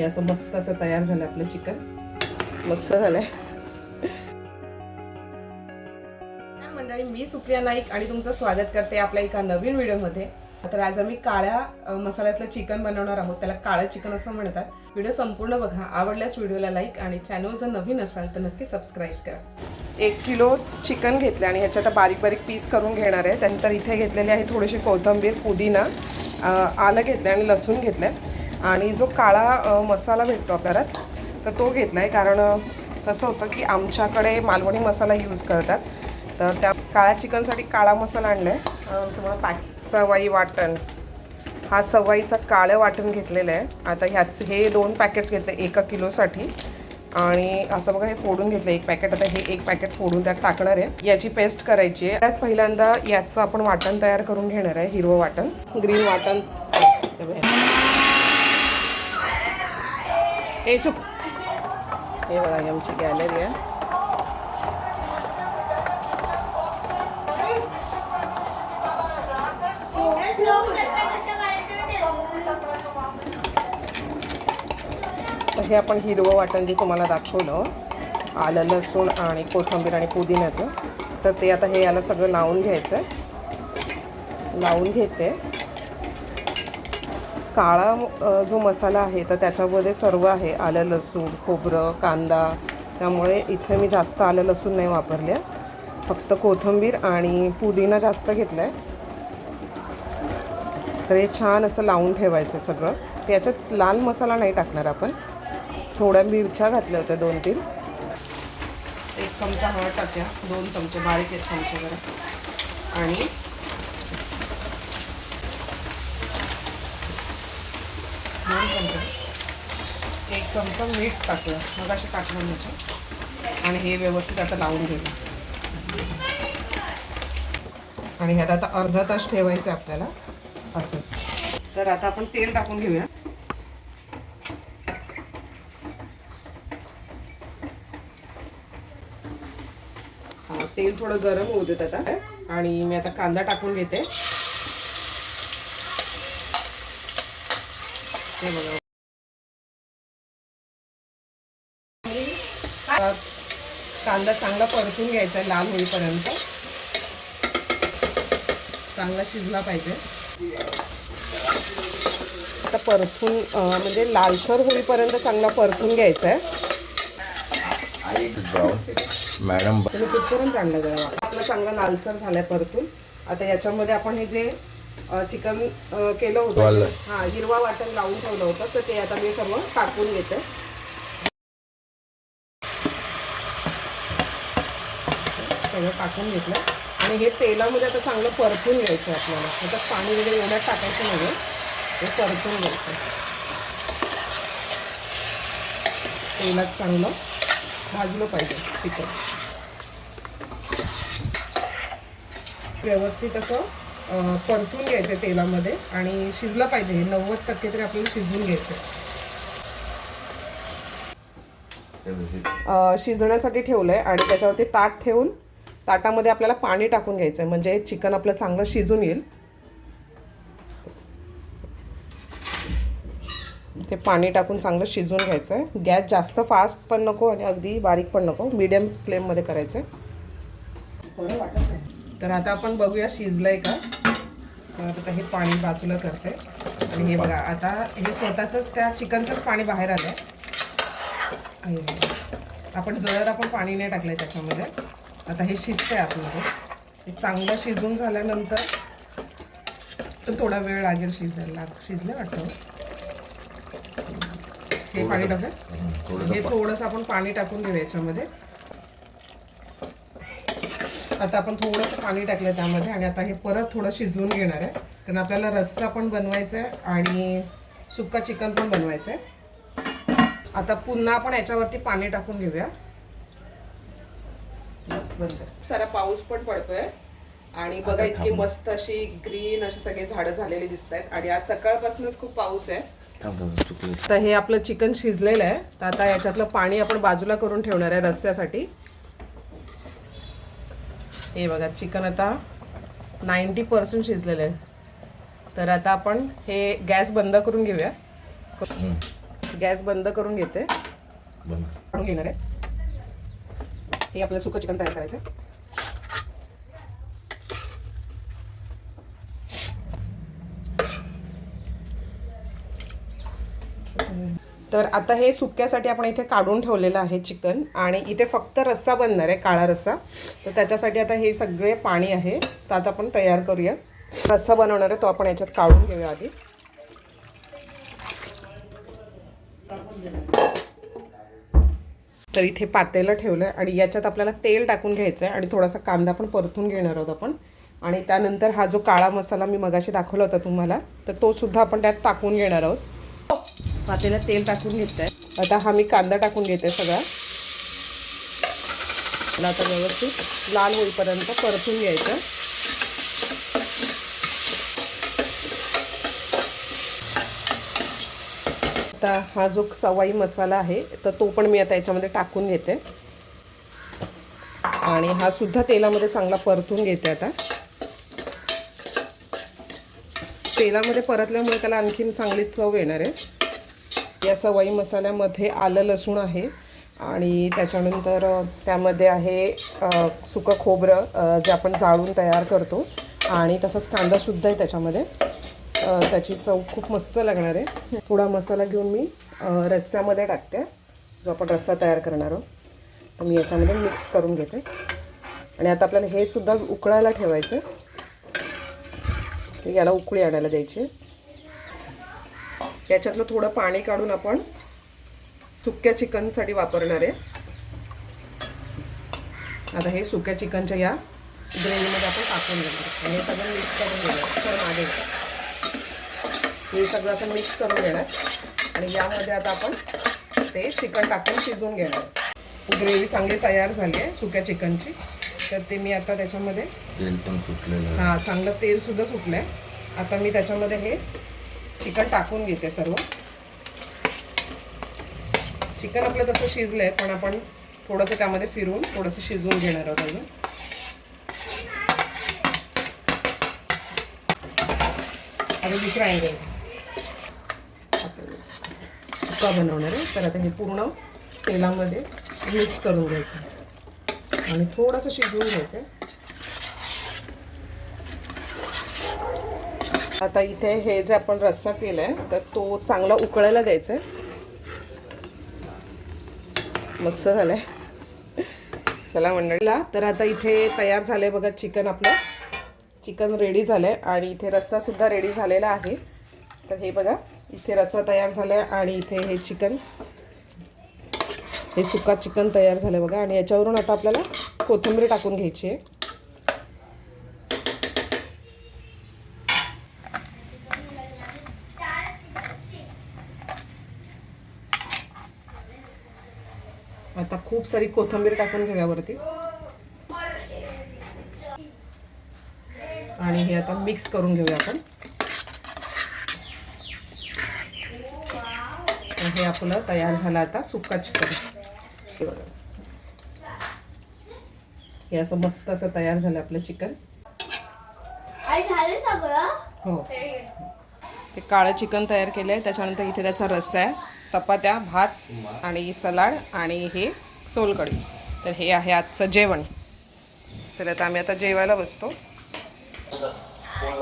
हे असं मस्त असं तयार झालं आपलं चिकन. मस्त झालंय. मंडळी मी सुप्रिया नाईक आणि तुमचं स्वागत करते आपल्या एका नवीन व्हिडिओमध्ये. तर आज आम्ही काळ्या मसाल्यातलं चिकन बनवणार आहोत. त्याला काळं चिकन असं म्हणतात. व्हिडिओ संपूर्ण बघा. आवडल्यास व्हिडिओला लाईक आणि चॅनल जर नवीन असाल तर नक्की सबस्क्राईब करा. एक किलो चिकन घेतलं आणि ह्याच्यात बारीक बारीक पीस करून घेणार आहे. त्यानंतर इथे घेतलेली आहे थोडीशी कोथिंबीर पुदिना आलं घेतलं आणि लसूण घेतलं आणि जो काळा मसाला भेटतो आपल्याला तर तो घेतला आहे कारण तसं कसं होतं की आमच्याकडे मालवणी मसाला यूज करतात. तर त्या काळ्या चिकनसाठी काळा मसाला आणला आहे तुम्हाला पॅक सवाई वाटण. हा सवाईचा काळं वाटण घेतलेलं आहे. आता ह्याच हे दोन पॅकेट्स घेतले एका किलोसाठी. आणि असं बघा हे फोडून घेतलं एक पॅकेट आता हे एक पॅकेट फोडून त्यात टाकणार आहे. याची पेस्ट करायची आहे. त्यात पहिल्यांदा याचं आपण वाटण तयार करून घेणार आहे हिरवं वाटण. ग्रीन वाटण. हे चुप. हे बघा ही आमची गॅलरी आहे. तर हे आपण हिरवं वाटण जे तुम्हाला दाखवलं आलं लसूण आणि कोथिंबीर आणि पुदिन्याचं. तर ते आता हे याला सगळं लावून घ्यायचं आहे लावून घेते. काळा जो मसाला आहे तर त्याच्यामध्ये सर्व आहे. आलं लसूण खोबरं कांदा. त्यामुळे इथे मी जास्त आलं लसूण नाही वापरले. फक्त कोथिंबीर आणि पुदिना जास्त घेतला आहे तर हे छान असं लावून ठेवायचं सगळं. याच्यात लाल मसाला नाही टाकणार आपण. थोड्या मिरच्या घातल्या होत्या दोन तीन. एक चमचा हळद टाक्या. दोन चमचे बारीक एक चमचे जरा. आणि दोन चमचा मीठ टाकलं मग असे टाकलं मीठ आणि हे व्यवस्थित आता लावून घेऊ. आणि ह्यात आता अर्धा तास ठेवायचं आहे आपल्याला. असंच. तर आता आपण तेल टाकून घेऊया. तेल थोडं गरम होऊ देत आता. आणि मी आता कांदा टाकून घेते. हे बघा आता कांदा चांगला परतून घ्यायचा लाल होईपर्यंत. चांगला शिजला पाहिजे. आता परतून म्हणजे लालसर होईपर्यंत चांगला परतून घ्यायचा आहे. मॅडम तुम्ही कुठपर्यंत आणलं जरा आपलं चांगला लालसर झालाय परतून. आता याच्यामध्ये आपण हे जे चिकन केलं होतं. हा हिरवा वाटण लावून ठेवलं होतं तर ते आता मी सर्व टाकून घेते. सगळं टाकून घेतलं. आणि हे तेलामध्ये आता चांगलं परतून घ्यायचं आहे आपल्याला. आता पाणी वगैरे एवढ्यात टाकायचं नाही हे परतून घ्यायचं तेलात चांगलं भाजलं पाहिजे चिकन व्यवस्थित असं परतून घ्यायचं तेलामध्ये. आणि शिजलं पाहिजे. हे नव्वद टक्के तरी आपल्याला शिजवून घ्यायचं अं, शिजण्यासाठी ठेवलं आहे आणि त्याच्यावरती ताट ठेवून ताटामध्ये आपल्याला पाणी टाकून घ्यायचं आहे म्हणजे चिकन आपलं चांगलं शिजून येईल. ते पाणी टाकून चांगलं शिजवून घ्यायचं आहे गॅस जास्त फास्ट पण नको आणि अगदी बारीक पण नको. मीडियम फ्लेममध्ये करायचं आहे तर आता आपण बघूया शिजलंय का. तर आता हे पाणी बाजूला करते. आणि हे बघा आता हे स्वतःचंच त्या चिकनचंच पाणी बाहेर आलं आणि आपण जर आपण पाणी नाही टाकलंय त्याच्यामध्ये. आता हे शिजतंय आतमध्ये हे चांगलं शिजून झाल्यानंतर तर थोडा वेळ लागेल शिजायला. शिजलं वाटतं. हे पाणी टाकूया हे थोडंसं आपण पाणी टाकून घेऊ याच्यामध्ये. आता आपण थोडंसं पाणी टाकलं त्यामध्ये आणि आता हे परत थोडं शिजवून घेणार आहे. कारण आपल्याला रस्सा पण बनवायचा आहे आणि सुक्का चिकन पण बनवायचं आहे आता पुन्हा आपण याच्यावरती पाणी टाकून घेऊया. सारा पाऊस पण पडतोय. आणि बघा इतकी मस्त अशी ग्रीन अशी सगळे झाडं झालेली दिसत आहेत आणि आज सकाळपासूनच खूप पाऊस आहे. तर हे आपलं चिकन शिजलेलं आहे. तर आता याच्यातलं पाणी आपण बाजूला करून ठेवणार आहे रस्स्यासाठी हे बघा चिकन आता नाईंटी पर्सेंट शिजलेलं आहे. तर आता आपण हे गॅस बंद करून घेऊया. गॅस बंद करून घेते. घेणार आहे. हे आपलं सुकं चिकन तयार करायचं आहे. तर आता हे सुक्यासाठी आपण इथे काढून ठेवलेलं आहे चिकन आणि इथे फक्त रस्सा बनणार आहे काळा रस्सा. तर त्याच्यासाठी आता हे सगळे पाणी आहे तर आता आपण तयार करूया. रस्सा बनवणार आहे तो आपण याच्यात काढून घेऊया आधी. तर इथे पातेलं ठेवलं आहे आणि याच्यात आपल्याला तेल टाकून घ्यायचं आहे आणि थोडासा कांदा पण परतून घेणार आहोत आपण. आणि त्यानंतर हा जो काळा मसाला मी मगाशी दाखवला होता तुम्हाला तर तो सुद्धा आपण त्यात टाकून घेणार आहोत. पातेला तेल टाकून घेत आहे आता हा मी कांदा टाकून घेते सगळा. आता व्यवस्थित लाल होईपर्यंत परतून घ्यायचं. आपला हा जो सवाई मसाला आहे तर तो पण मी आता याच्यामध्ये टाकून घेते. आणि हा सुद्धा तेलामध्ये चांगला परतून घेते आता. तेलामध्ये परतल्यामुळे त्याला आणखीन चांगली चव येणार आहे. या सवाई मसाल्यामध्ये आलं लसूण आहे आणि त्याच्यानंतर त्यामध्ये आहे सुकं खोबरं जे आपण जाळून तयार करतो. आणि तसंच कांदासुद्धा आहे त्याच्यामध्ये. त्याची चव खूप मस्त लागणार आहे. थोडा मसाला घेऊन मी रस्स्यामध्ये टाकते जो आपण रस्सा तयार करणार आहोत. तर मी याच्यामध्ये मिक्स करून घेते. आणि आता आपल्याला हे सुद्धा उकळायला ठेवायचं याला उकळी आणायला द्यायची याच्यातलं थोडं पाणी काढून आपण सुक्या चिकनसाठी वापरणार आहे. आता हे सुक्या चिकनच्या या ग्रेव्हीमध्ये आपण टाकून घेणार आणि हे सगळं मिक्स करून घेणार तर मागे हे सगळं असं मिक्स करून घेणार. आणि यामध्ये आता आपण ते चिकन टाकून शिजवून घेणार. ग्रेव्ही चांगली तयार झाली आहे सुक्या चिकनची. तर ते मी आता त्याच्यामध्ये तेल पण सुटलेलं हां चांगलं तेल सुद्धा सुटलं आहे आता मी त्याच्यामध्ये हे चिकन टाकून घेते सर्व. चिकन आपलं तसं शिजलं आहे पण आपण थोडंसं त्यामध्ये फिरून थोडंसं शिजवून घेणार आहोत अजून. आता दुसरा अँगल सुका बनवणार आहे. तर आता हे पूर्ण तेलामध्ये मिक्स करून घ्यायचं. आणि थोडंसं शिजवून घ्यायचं आहे आता इथे हे जे आपण रस्सा केला आहे तर तो चांगला उकळायला द्यायचा आहे मस्त झालाय. चला मंडळीला. तर आता इथे तयार झालंय बघा चिकन आपलं. चिकन रेडी झालंय आणि इथे रस्सा सुद्धा रेडी झालेला आहे. तर हे बघा. इथे रस्सा तयार झालाय आणि इथे हे चिकन. हे सुका चिकन तयार झालंय बघा. आणि याच्यावरून आता आपल्याला कोथिंबीर टाकून घ्यायची आहे. आता खूप सारी कोथिंबीर टाकून घेऊया वरती. आणि हे आता मिक्स करून घेऊया आपण. हे आपलं तयार झालं आता सुक्का चिकन हे बघा. हे असं मस्त असं तयार झालं आपलं चिकन. हो. ते काळं चिकन तयार केलं आहे त्याच्यानंतर इथे त्याचा रस्सा आहे चपात्या भात आणि सलाड आणि हे सोलकढी. तर हे आहे आजचं जेवण. चला तर आम्ही आता जेवायला बसतो.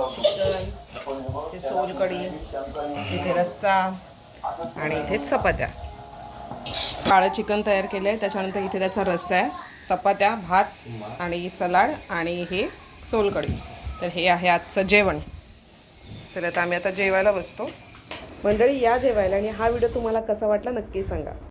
चिकन ते सोलकढी इथे रस्सा आणि इथे चपात्या. काळं चिकन तयार केलं आहे त्याच्यानंतर इथे त्याचा रस्सा आहे. चपात्या भात आणि सलाड आणि हे सोलकढी. तर हे आहे आजचं जेवण. चला तर आम्ही आता जेवायला बसतो. मंडळी या जेवायला आणि हा व्हिडिओ तुम्हाला कसा वाटला नक्की सांगा.